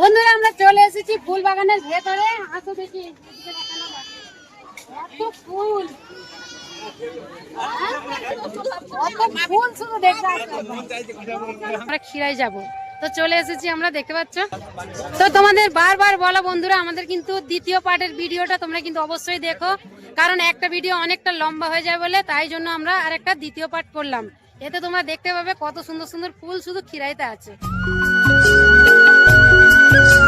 বন্ধুরা, আমরা চলে এসেছি ফুল বাগানের ভেতরে। আসো দেখি। এত ফুল। হ্যাঁ? আমরা যাব। তো চলে এসেছি আমরা, দেখতে পাচ্ছ? তো তোমাদের বারবার বলা বন্ধুরা, আমাদের কিন্তু দ্বিতীয় পার্টের ভিডিওটা তোমরা কিন্তু অবশ্যই দেখো। কারণ একটা ভিডিও অনেকটা লম্বা হয়ে যায় বলে, তাই জন্য আমরা আর একটা দ্বিতীয় পার্ট করলাম। এতে তোমরা দেখতে পাবে কত সুন্দর সুন্দর ফুল শুধু খিরাইতে আছে। Thank you.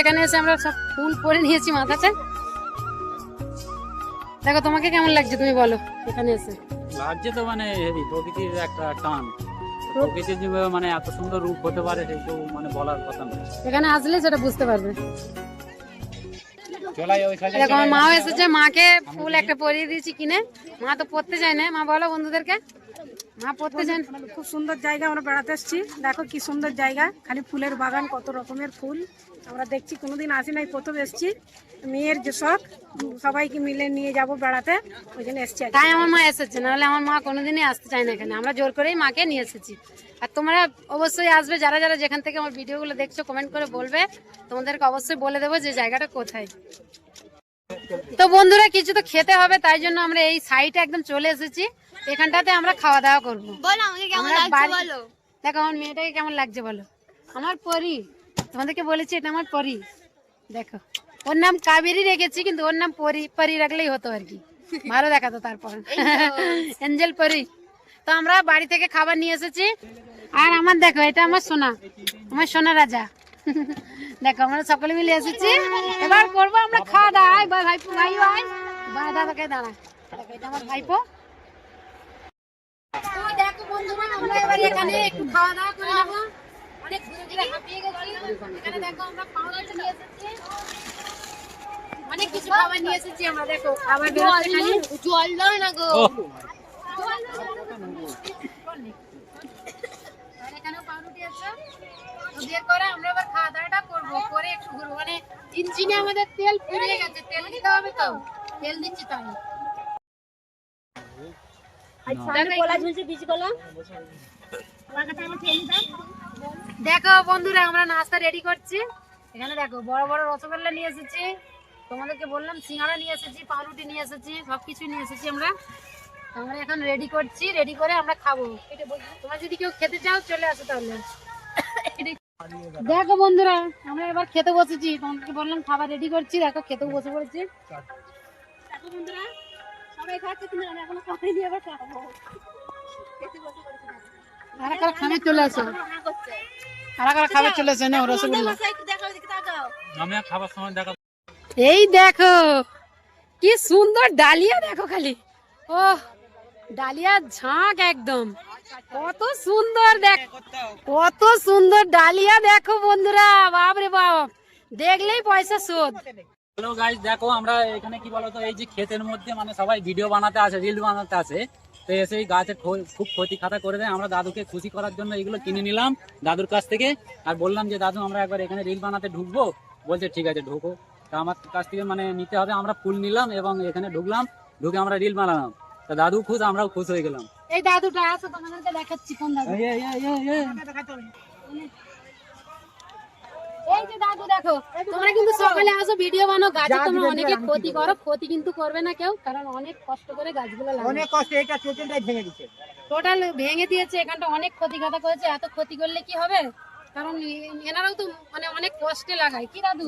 এখানে এসে আমরা সব ফুল পরে নিয়েছি মাথাতে। দেখো তোমাকে কেমন লাগছে তুমি বলো এখানে এসে? লাগছে তো মানে প্রকৃতির একটা টান। প্রকৃতির মানে এত সুন্দর রূপ হতে পারে সেটা মানে বলার কথা নয় এখানে আসলে সেটা বুঝতে পারবে। দেখো আমার মাও এসেছে মাকে ফুল একটা পরিয়ে দিয়েছি কিনে। মা তো পড়তে যায় না। মা বলো বন্ধুদেরকে। মা পড়তে যায় না। খুব সুন্দর জায়গা আমরা বেড়াতে এসেছি। দেখো কি সুন্দর জায়গা। খালি ফুলের বাগান, কত রকমের ফুল। আমরা দেখছি, কোনোদিন আসি নাই, প্রথম এসেছি। মেয়ের যে শখ, সবাইকে মিলে নিয়ে যাব বেড়াতে। ওই জন্য এসছি তাই আমার মা এসেছে, নাহলে আমার মা কোনোদিনই আসতে চায় না এখানে। আমরা জোর করেই মাকে নিয়ে এসেছি। আর তোমরা অবশ্যই আসবে, যারা যারা যেখান থেকে আমার ভিডিওগুলো দেখছ কমেন্ট করে বলবে। তোমাদেরকে অবশ্যই বলে দেবো যে জায়গাটা কোথায়। তো বন্ধুরা, কিছু তো খেতে হবে, তাই জন্য আমরা এই সাইডে একদম চলে এসেছি। এখানটাতে আমরা খাওয়া দাওয়া করব দেখো আমার মেয়েটাকে কেমন লাগছে বলো? আমার পরি। তোমাদেরকে বলেছি এটা আমার পরি। দেখো ওর নাম কাবেরি রেখেছি কিন্তু ওর নাম পরি পরি রাখলেই হতো আর কি। ভালো দেখাতো তারপর। এঞ্জেল পরি। তো আমরা বাড়ি থেকে খাবার নিয়ে এসেছি। আর আমার দেখো এটা আমার সোনা। আমার সোনা রাজা। দেখো আমরা সকলে মিলে এসেছি। এবার করব আমরা খাওয়া দাওয়া ভাই ভাইপো ভাই ভাই। ভাই দাদাকে দাঁড়া। দেখো এটা আমার ভাইপো। তো দেখো বন্ধুরা আমরা এবার এখানে একটু খাওয়া দাওয়া করে নেব। অনেক ঘুরে ঘুরে হাঁপিয়ে গেছি। এখানে দেখো আমরা পাউরুটি নিয়ে এসেছি। অনেক কিছু খাবার নিয়ে এসেছি আমরা দেখো খাবার বেরোচ্ছে খালি। জল দাও না গো। এখানেও পাউরুটি আছে। বের করে আমরা এবার খাওয়া দাওয়াটা করব। করে একটু ঘুরবো। মানে ইঞ্জিনে আমাদের তেল ফুরিয়ে গেছে। তেল দিতে হবে তো? তেল দিচ্ছি তো আমি দেখো বন্ধুরা আমরা নাস্তা রেডি করছি। এখানে দেখো বড় বড় রসগোল্লা নিয়ে এসেছি। তোমাদেরকে বললাম সিঙ্গারা নিয়ে এসেছি পাউরুটি নিয়ে এসেছি সবকিছু নিয়ে এসেছি আমরা। আমরা এখন রেডি করছি রেডি করে আমরা খাব। তোমরা যদি কেউ খেতে চাও চলে আসো তাহলে। দেখো বন্ধুরা আমরা এবার খেতে বসেছি। তোমাদেরকে বললাম খাবার রেডি করছি। দেখো খেতেও বসে পড়েছি। দেখো বন্ধুরা সবাই খাচ্ছে কিন্তু আমি এখনও খাই আবার খাব আর একটা খাবার চলে আসো? আর একটা খাবার চলে আসে? না রসগোল্লা। আমি খাবার সময় দেখা এই দেখো কি সুন্দর ডালিয়া দেখো খালি। ও ডালিয়ার ঝাঁক একদম। কত সুন্দর দেখ কত সুন্দর ডালিয়া দেখো বন্ধুরা বাপরে বাপ। দেখলেই পয়সা শোধ। হ্যালো গাইজ দেখো আমরা এখানে কি বলতো এই যে ক্ষেতের মধ্যে মানে সবাই ভিডিও বানাতে আসে রিল বানাতে আসে তো এসে গাছের খুব ক্ষতি খাতা করে দেয়। আমরা দাদুকে খুশি করার জন্য এগুলো কিনে নিলাম দাদুর কাছ থেকে। আর বললাম যে দাদু আমরা একবার এখানে রিল বানাতে ঢুকবো? বলছে ঠিক আছে ঢুকো। তা আমার কাছ থেকে মানে নিতে হবে আমরা ফুল নিলাম এবং এখানে ঢুকলাম ঢুকে আমরা রিল বানালাম। তা দাদু খুশ আমরাও খুশ হয়ে গেলাম। এই দাদুটা আছে তোমাদেরকে দেখাচ্ছি কোন দাদু? দেখো তোমরা কিন্তু সকালে আসো ভিডিও বানাও গাছে তোমরা অনেকে ক্ষতি করো ক্ষতি কিন্তু করবে না কেউ কারণ অনেক কষ্ট করে গাছগুলো লাগানো অনেক কষ্ট এটা টোটালটাই ভেঙে দিচ্ছে। টোটাল ভেঙে দিয়েছে এখানটা অনেক ক্ষতি কথা করেছে এত ক্ষতি করলে কি হবে? কারণ এনারাও তো মানে অনেক কষ্টে লাগায়। কি দাদু?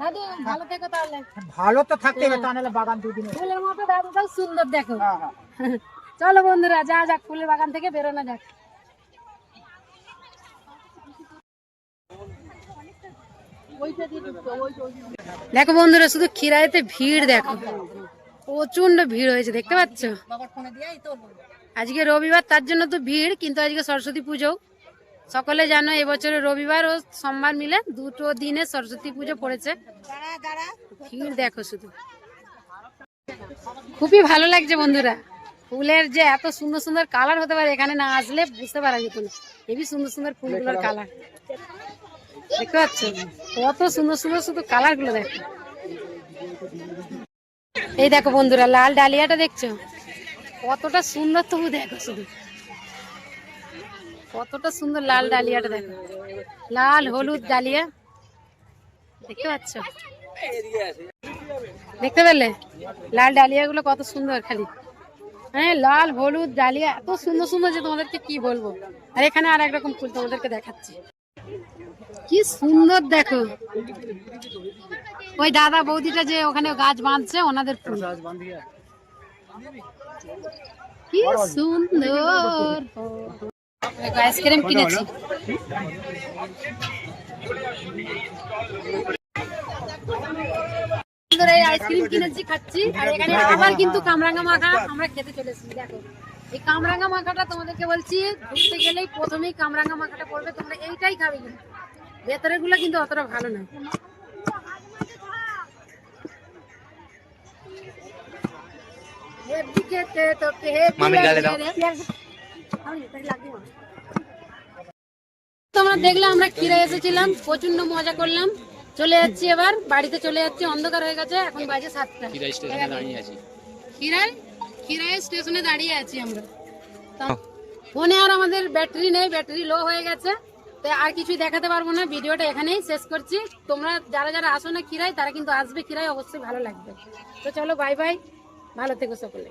দাদু ভালো থেকো তাহলে। ভালো তো থাকতে হবে তা নাহলে বাগান দুদিন ফুলের মতো দাদুটাও সুন্দর দেখো। হ্যাঁ হ্যাঁ। চলো বন্ধুরা যা যাক ফুলের বাগান থেকে বেরোনো যাক। দেখো বন্ধুরা শুধু খিরাইতে ভিড় দেখো। প্রচণ্ড ভিড় হয়েছে দেখতে পাচ্ছ? আজকে রবিবার তার জন্য তো ভিড় কিন্তু আজকে সরস্বতী পুজো। সকলে জানো এবছরে রবিবার ও সোমবার মিলে দুটো দিনে সরস্বতী পুজো পড়েছে। ভিড় দেখো শুধু। খুবই ভালো লাগছে বন্ধুরা। ফুলের যে এত সুন্দর সুন্দর কালার হতে পারে এখানে না আসলে বুঝতে পারা যেত না। হেবি সুন্দর সুন্দর ফুলগুলোর কালার দেখতে পাচ্ছ কত সুন্দর সুন্দর শুধু কালারগুলো দেখো এই দেখো বন্ধুরা, লাল ডালিয়াটা দেখছ? কতটা সুন্দর তবু দেখো শুধু। কতটা সুন্দর লাল ডালিয়াটা দেখো। লাল হলুদ ডালিয়া। দেখতে পাচ্ছ? দেখতে পেলে? লাল ডালিয়া গুলো কত সুন্দর খালি। হ্যাঁ লাল, হলুদ ডালিয়া, এত সুন্দর সুন্দর যে তোমাদেরকে কি বলব? আর এখানে আর একরকম ফুল তোমাদেরকে দেখাচ্ছি। কি সুন্দর দেখো। ওই দাদা বৌদিটা যে ওখানে গাছ বাঁধছে, ওনাদের ফুল। কি সুন্দর। আইসক্রিম কিনেছি। এই আইসক্রিম কিনেছি, খাচ্ছি। কিন্তু কামরাঙ্গা মাখা আমরা খেতে চলেছি, দেখো। এই কামরাঙ্গা মাখাটা তোমাদেরকে বলছি, ঘুরতে গেলেই প্রথমেই কামরাঙ্গা মাখাটা পড়বে, তোমরা এইটাই খাবে কিন্তু। ভেতরেরগুলো কিন্তু অতটা ভালো রে। তোমরা দেখলে আমরা কিরে এসেছিলাম প্রচণ্ড মজা করলাম। চলে যাচ্ছি এবার বাড়িতে চলে যাচ্ছি অন্ধকার হয়ে গেছে এখন বাজে সাতটা। খিরাই খিরাই স্টেশনে দাঁড়িয়ে আছি আমরা। ফোনে আর আমাদের ব্যাটারি নেই ব্যাটারি লো হয়ে গেছে। তো আর কিছুই দেখাতে পারব না, ভিডিওটা এখানেই শেষ করছি। তোমরা যারা যারা আসো না খিরাই তারা কিন্তু আসবে খিরাই অবশ্যই ভালো লাগবে। তো চলো বাই বাই ভালো থেকো সকলে।